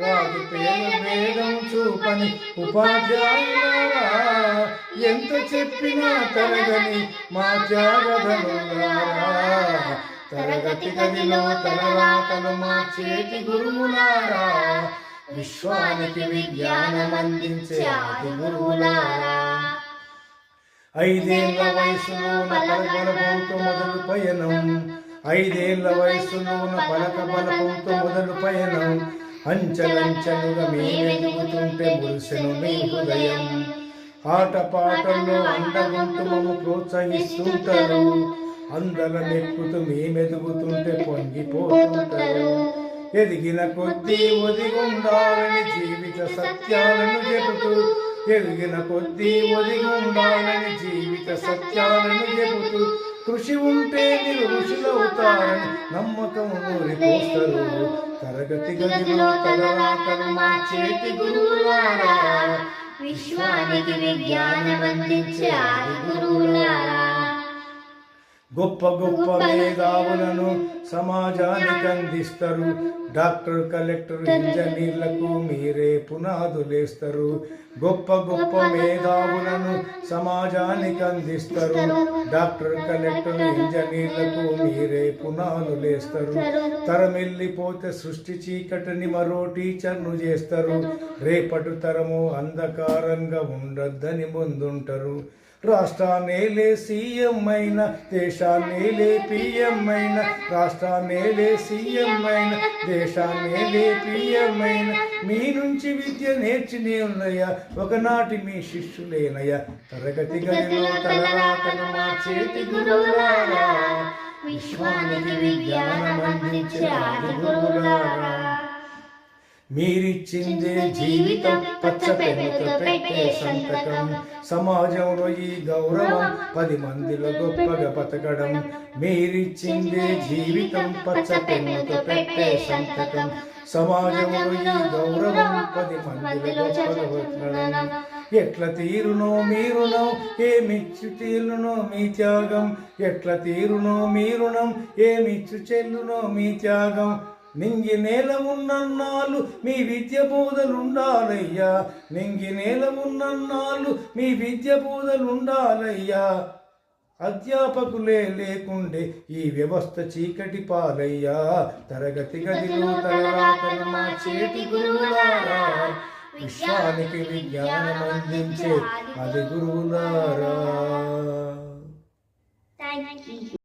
రాజు పేద భేదం చూపని ఉపాధ్యాయులారా ఎంత చెప్పినా తరగని మా త్యాగధనులారా తరగతి గదిలో తలవాతల మా చేతి గురువులారా విశ్వానికి విజ్ఞానం అందించే ఆది గురువులారా? ఐదేళ్ళ వయసులో పలక మొదలు పయనం. ఐదేళ్ళ వయసులోన పలక బలపంతో మొదలు పయనం. అంచలంచలుగా మేమెదుగుతుంటే మురిసెను మీ హృదయం. ఆట పాటల్లో అండగుంటూ మమ్ము ప్రోత్సహిస్తుంటారు. అందరం ఎక్కుతూ మేమెదుగుతుంటే పొంగిపోతుంటారు. ఎదిగిన కొద్దీ ఒదిగుండాలని జీవిత సత్యాలను చెబుతూ ఎదిగిన కొద్దీ ఒదిగుండాలని జీవిత సత్యాలను చెబుతూ కృషి ఉంటే మీరు ఋషులవుతారని నమ్మకం ఊరిపోస్తారు తరగతి గదిలో తలరాతను మార్చేటి గురువులారా. విశ్వానికి విజ్ఞానం అందించే ఆది గురువులారా. గొప్ప గొప్ప మేధావులను సమాజానికి అందిస్తారు. డాక్టర్ కలెక్టర్ ఇంజనీర్లకు మీరే పునాదులేస్తారు. గొప్ప గొప్ప మేధావులను సమాజానికి అందిస్తారు. డాక్టర్ కలెక్టర్ ఇంజనీర్లకు మీరే పునాదులేస్తారు. తరమెల్లిపోతే సృష్టి చీకటిని మరో టీచర్ను చేస్తారు. రేపటి తరము అంధకారంగా ఉండొద్దని ముందుంటారు. రాష్ట్రాన్నేలే సీఎం అయిన దేశాన్నేలే పిఎం అయిన రాష్ట్రాన్నేలే సీఎం అయిన దేశాన్నేలే పిఎం అయిన మీ నుంచి విద్య నేర్చినే ఉన్నయ్యా ఒకనాటి మీ శిష్యులేనయ్యా. తరగతి గదిలో తలరాతను చేతి గురువులారా విశ్వానికి విజ్ఞానం అందించే ఆది గురువులారా. మీరిచ్చిందే జీవితం పచ్చ పెన్నుతో పెట్టే సంతకం. సమాజంలో ఈ గౌరవం పది మందిలో గొప్పగా బతకడం. మీరిచ్చిందే జీవితం పచ్చ పెన్నుతో పెట్టే సంతకం. సమాజంలో ఈ గౌరవం పది మందిలో గొప్పగా బతకడం. ఎట్ల తీరునో మీరునో ఏమిచ్చు తీరునో మీ త్యాగం. ఎట్ల తీరునో మీరుణం ఏమిచ్చు చెల్లునో మీ త్యాగం. నింగి నేల ఉన్నన్నాళ్ళు మీ విద్య బోధలుండాలయ్యా. నింగి నేల ఉన్నన్నాళ్ళు మీ విద్య బోధలుండాలయ్యా. అధ్యాపకులే లేకుండే ఈ వ్యవస్థ చీకటి పాలయ్యా. తరగతి గదిలో తలరాతలు మా చేతి గురువులారా. విశ్వానికి విజ్ఞానం అందించే అది గురువులారా.